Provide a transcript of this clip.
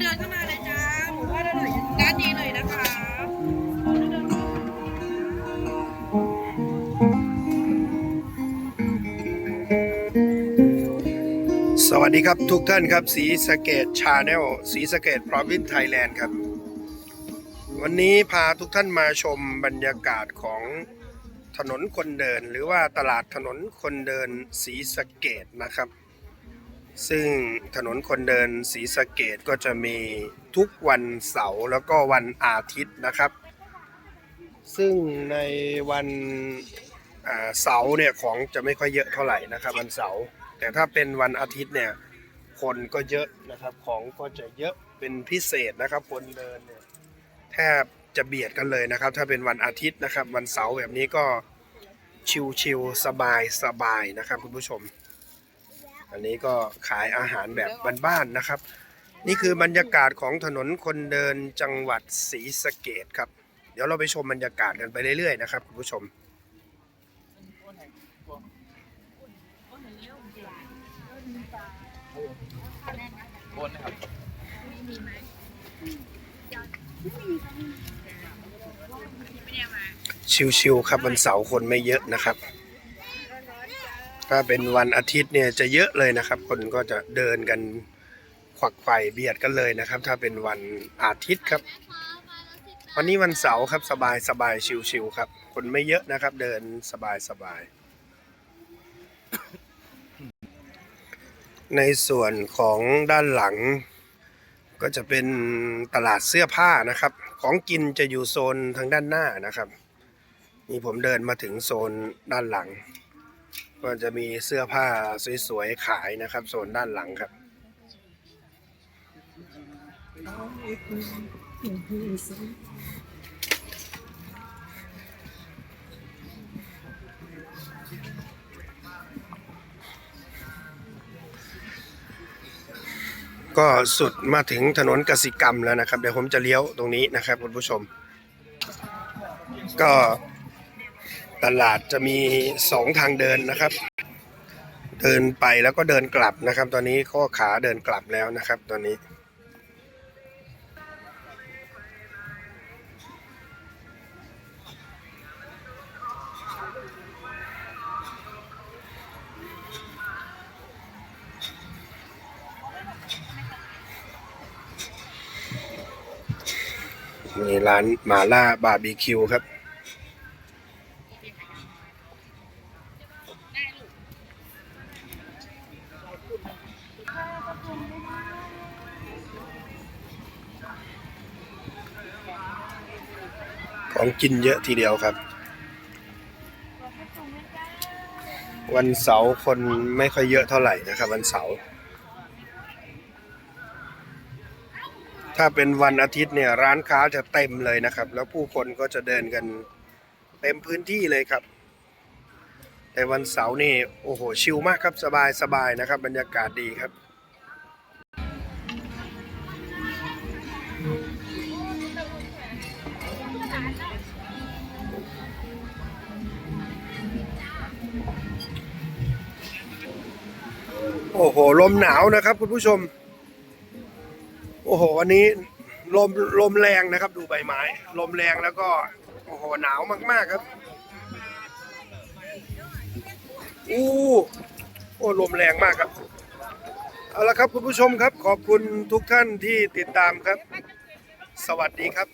เดินเข้ามาเลยจ้าหมูทอดอร่อยด้านนี้เลยนะคะสวัสดีครับทุกท่านครับสีสเกตชาแนลสีสเกตพรอวินไทยแลนด์ครับ วันนี้พาทุกท่านมาชมบรรยากาศของถนนคนเดิน หรือว่าตลาดถนนคนเดินสีสเกตนะครับ ซึ่งถนนคนเดินสีสะเกตก็จะมีทุกวันเสาร์แล้วก็วันอาทิตย์นะครับ ซึ่งในวันเสาร์เนี่ยของจะไม่ค่อยเยอะเท่าไหร่นะครับวันเสาร์แต่ถ้าเป็นวันอาทิตย์เนี่ยคนก็เยอะนะครับของก็จะเยอะเป็นพิเศษนะครับคนเดินเนี่ยแทบจะเบียดกันเลยนะครับ ถ้าเป็นวันอาทิตย์นะครับ วันเสาร์แบบนี้ก็ชิวๆสบายๆนะครับคุณผู้ชม อันนี้ก็ขายอาหารแบบบ้านๆนะครับ นี่คือบรรยากาศของถนนคนเดินจังหวัดศรีสะเกดครับ เดี๋ยวเราไปชมบรรยากาศกันไปเรื่อยๆนะครับคุณผู้ชมบนนะครับชิวๆครับวันเสาร์คนไม่เยอะนะครับ ถ้าเป็นวันอาทิตย์เนี่ยจะเยอะเลยนะครับ คนก็จะเดินกันขวักไขว่เบียดกันเลยนะครับ ถ้าเป็นวันอาทิตย์ครับ วันนี้วันเสาร์ครับสบายสบายชิวๆครับ คนไม่เยอะนะครับ เดินสบายสบายในส่วนของด้านหลัง ก็จะเป็นตลาดเสื้อผ้านะครับ ของกินจะอยู่โซนทางด้านหน้านะครับ นี่ผมเดินมาถึงโซนด้านหลัง ก็จะมีเสื้อผ้าสวยๆขายนะครับโซนด้านหลังครับก็สุดมาถึงถนนกสิกรรมแล้วนะครับ เดี๋ยวผมจะเลี้ยวตรงนี้นะครับคุณผู้ชม ก็ ตลาดจะมีสองทางเดินนะครับ เดินไปแล้วก็เดินกลับนะครับ ตอนนี้ข้อขาเดินกลับแล้วนะครับ ตอนนี้ มีร้านหมาล่าบาร์บีคิวครับ ของกินเยอะทีเดียวครับ วันเสาร์คนไม่ค่อยเยอะเท่าไหร่นะครับ วันเสาร์ถ้าเป็นวันอาทิตย์เนี่ยร้านค้าจะเต็มเลยนะครับ แล้วผู้คนก็จะเดินกันเต็มพื้นที่เลยครับ แต่วันเสาร์นี่โอ้โหชิลมากครับสบายสบายนะครับ บรรยากาศดีครับ โอ้โห ลมหนาวนะครับ คุณผู้ชม โอ้โห วันนี้ลมลมแรงนะครับ ดูใบไม้ ลมแรงแล้วก็ โอ้โห หนาวมาก ๆ ครับ อู้โอ้ลมแรงมากครับ เอาละครับคุณผู้ชมครับ ขอบคุณทุกท่านที่ติดตามครับ สวัสดีครับ